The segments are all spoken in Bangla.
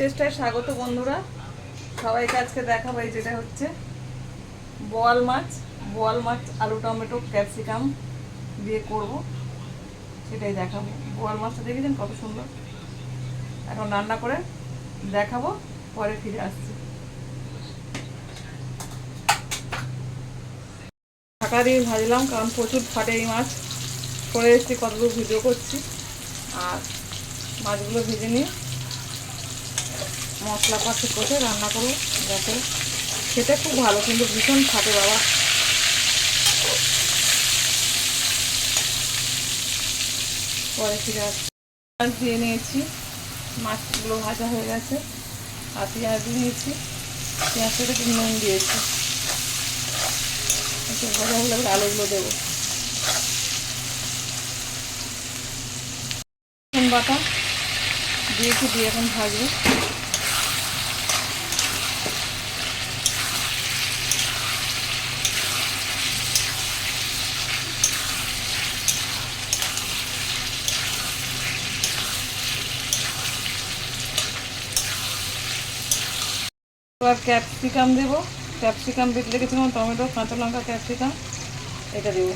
চেষ্টায় স্বাগত বন্ধুরা। সবাইকে আজকে দেখাবো এই যেটা হচ্ছে বোয়াল মাছ। বোয়াল মাছ, আলু, টমেটো, ক্যাপসিকাম দিয়ে করব। সেটাই দেখাবো। বোয়াল মাছটা দেখেছেন কত সুন্দর। এখন রান্না করে দেখাবো, পরে ফিরে আসছি। ঢাকা দিয়ে ভাজলাম, কারণ প্রচুর ফাটে এই মাছ। করে এসেছি, কতদূর ভিডিও করছি। আর মাছগুলো ভেজে নিয়ে মশলা কষে রান্না করব, যাতে খেতে খুব ভালো, কিন্তু ভীষণ ফাটে বাবা। পরে ফিরে আসছি দিয়ে নিয়েছি, মাছগুলো ভাজা হয়ে গেছে। আর পেঁয়াজ দিয়ে নিয়েছি পেঁয়াজটাতে একটু নুন দিয়েছি। ভাজা হলে আলুগুলো দেবো। বাটা দিয়েছি, দিয়ে এখন ভাজবো। এবার ক্যাপসিকাম দেবো। ক্যাপসিকাম বেটে রেখেছিলাম টমেটো, কাঁচা লঙ্কা, ক্যাপসিকাম। এটা দেবো।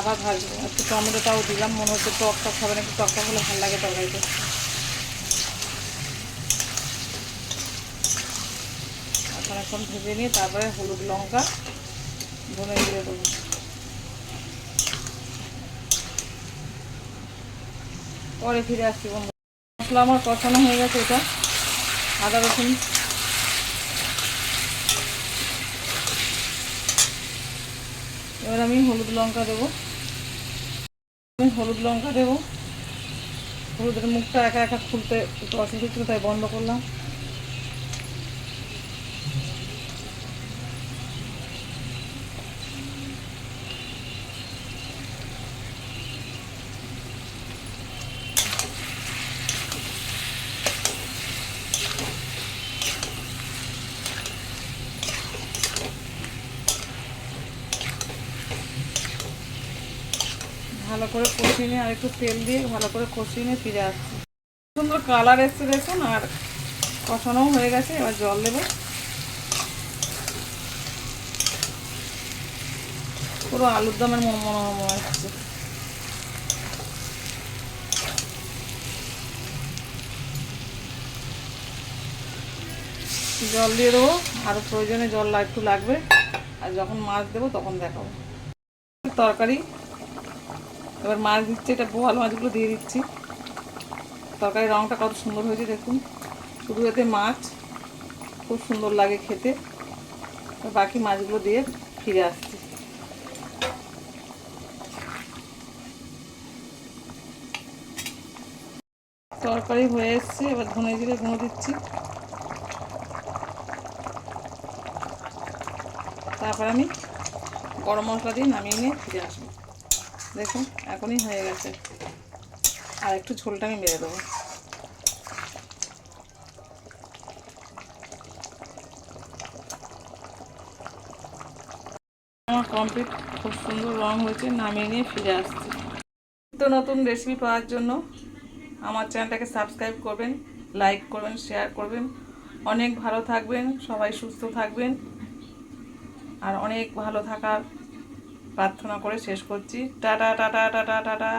আবার ভাজবো। একটু টমেটোটাও দিলাম, মনে হচ্ছে টক টক হবে না, একটু টক টক হলে ভালো লাগে তরকারিতে। এখন ভেজে নিয়ে তারপরে হলুদ লঙ্কা, ধনে দিয়ে দেবো। পরে ফিরে আসছি, বন্ধু। মশলা আমার কষানো হয়ে গেছে এটা, আদা রসুন। এবার আমি হলুদ লঙ্কা দেবো। আমি হলুদ লঙ্কা দেবো। হলুদের মুখটা একা একা খুলতে একটু অসুবিধা তাই বন্ধ করলাম। ভালো করে কষিয়ে নিয়ে আর একটু তেল দিয়ে ভালো করে কষিয়ে নিয়ে ফিরে আসছি। সুন্দর কালার এসছে দেখুন, আর কষানোও হয়ে গেছে, এবার জল দেবো। পুরো আলুর দমের মনে মনে মনে হচ্ছে জল দিয়ে দেবো আরও প্রয়োজনে জল একটু লাগবে, আর যখন মাছ দেবো তখন দেখাবো। তরকারি এবার মাছ দিচ্ছি, এটা বোয়াল মাছগুলো দিয়ে দিচ্ছি। তরকারি রঙটা কত সুন্দর হয়েছে দেখুন। শুধু এতে মাছ, খুব সুন্দর লাগে খেতে। বাকি মাছগুলো দিয়ে ফিরে আসছি। তরকারি হয়ে এসছে, এবার ধনে জিরে গুঁড়ো দিচ্ছি। তারপর আমি গরম মশলা দিয়ে নামিয়ে নিয়ে ফিরে আসব। দেখুন, এখনই হয়ে গেছে। আর একটু ঝোলটা আমি মেরে দেবো। আমার কমপ্লিট খুব সুন্দর রং হয়েছে, নামিয়ে নিয়ে ফিরে আসছি। তো নতুন রেসিপি পাওয়ার জন্য আমার চ্যানেলটাকে সাবস্ক্রাইব করবেন লাইক করবেন শেয়ার করবেন। অনেক ভালো থাকবেন, সবাই সুস্থ থাকবেন। আর অনেক ভালো থাকার প্রার্থনা করে শেষ করছি। Tata tata tata tata